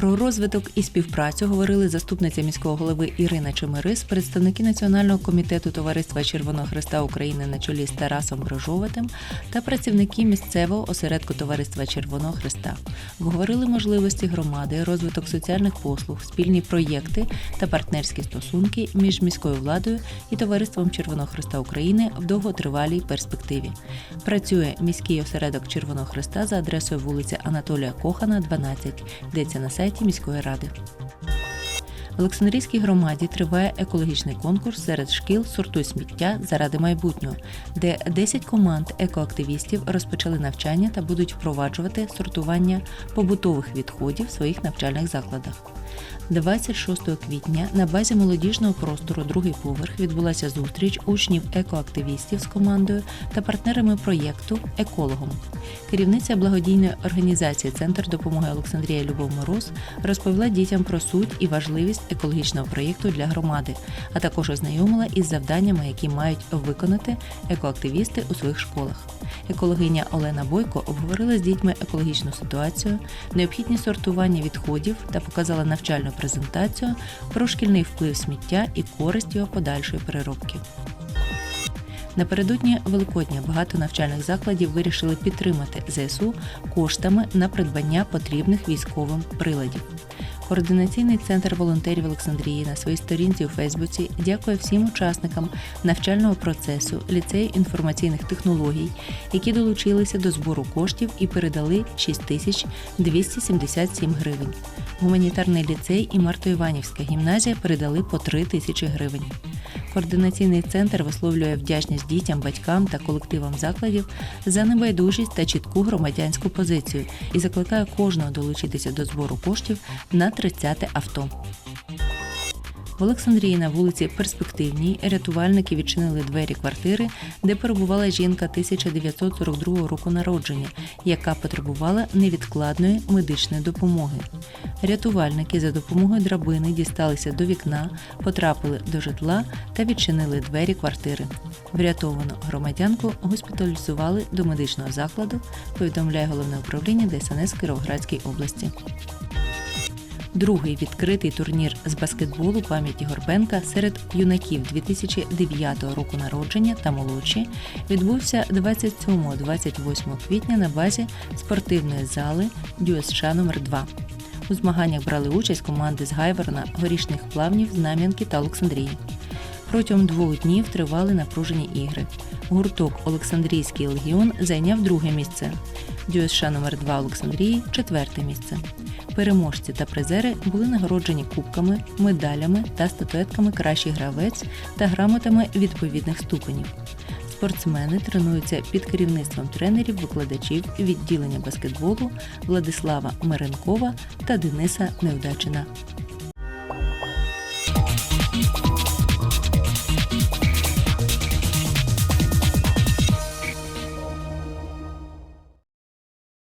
Про розвиток і співпрацю говорили заступниця міського голови Ірина Чемерис, представники Національного комітету Товариства Червоного Христа України на чолі з Тарасом Брожоватим та працівники місцевого осередку Товариства Червоного Христа. Обговорили можливості громади, розвиток соціальних послуг, спільні проєкти та партнерські стосунки між міською владою і Товариством Червоного Христа України в довготривалій перспективі. Працює міський осередок Червоного Христа за адресою вулиця Анатолія Кохана, 12, йдеться на сайті міської ради. В Олександрійській громаді триває екологічний конкурс серед шкіл Сортуй сміття заради майбутнього, де 10 команд екоактивістів розпочали навчання та будуть впроваджувати сортування побутових відходів в своїх навчальних закладах. 26 квітня на базі молодіжного простору другий поверх відбулася зустріч учнів екоактивістів з командою та партнерами проєкту Екологом. Керівниця благодійної організації Центр допомоги Олександрія Любов Мороз розповіла дітям про суть і важливість екологічного проєкту для громади, а також ознайомила із завданнями, які мають виконати екоактивісти у своїх школах. Екологиня Олена Бойко обговорила з дітьми екологічну ситуацію, необхідність сортування відходів та показала навчальну презентацію про шкільний вплив сміття і користь його подальшої переробки. Напередодні Великодня багато навчальних закладів вирішили підтримати ЗСУ коштами на придбання потрібних військовим приладів. Координаційний центр волонтерів Олександрії на своїй сторінці у Фейсбуці дякує всім учасникам навчального процесу ліцею інформаційних технологій, які долучилися до збору коштів і передали 6277 гривень. Гуманітарний ліцей і Марто-Іванівська гімназія передали по 3 тисячі гривень. Координаційний центр висловлює вдячність дітям, батькам та колективам закладів за небайдужість та чітку громадянську позицію і закликає кожного долучитися до збору коштів на 30-те авто. В Олександрії на вулиці Перспективній рятувальники відчинили двері квартири, де перебувала жінка 1942 року народження, яка потребувала невідкладної медичної допомоги. Рятувальники за допомогою драбини дісталися до вікна, потрапили до житла та відчинили двері квартири. Врятовану громадянку госпіталізували до медичного закладу, повідомляє головне управління ДСНС Кіровоградській області. Другий відкритий турнір з баскетболу пам'яті Горбенка серед юнаків 2009 року народження та молодші відбувся 27-28 квітня на базі спортивної зали ДЮСШ номер 2 У змаганнях брали участь команди з Гайворона, горішних плавнів, Знам'янки та Олександрії. Протягом двох днів тривали напружені ігри. Гурток Олександрійський легіон зайняв друге місце. ДЮСШ номер 2 Олександрії четверте місце. Переможці та призери були нагороджені кубками, медалями та статуетками кращий гравець та грамотами відповідних ступенів. Спортсмени тренуються під керівництвом тренерів, викладачів відділення баскетболу Владислава Меренкова та Дениса Невдачина.